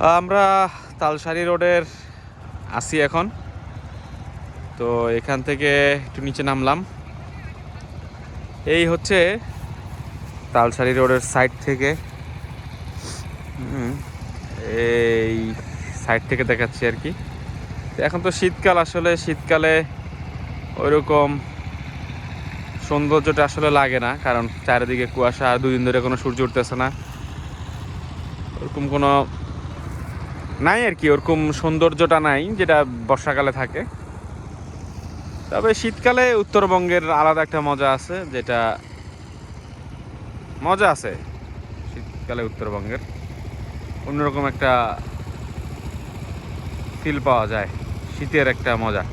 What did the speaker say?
আমরা তালসারি রোডের আসি এখন। তো এখান থেকে একটু নিচে নামলাম। এই হচ্ছে তালসারি রোডের সাইড থেকে। এই সাইড থেকে দেখাচ্ছি আর কি। এখন তো শীতকাল আসলে, শীতকালে ওইরকম সৌন্দর্যটা আসলে লাগে না, কারণ চারিদিকে কুয়াশা আর দুদিন ধরে কোনো সূর্য উঠতেছে না। ওরকম কোনো নাই আর কি, ওরকম সৌন্দর্যটা নাই যেটা বর্ষাকালে থাকে। তবে শীতকালে উত্তরবঙ্গের আলাদা একটা মজা আছে, যেটা মজা আছে শীতকালে উত্তরবঙ্গের। অন্যরকম একটা ফিল পাওয়া যায়, শীতের একটা মজা।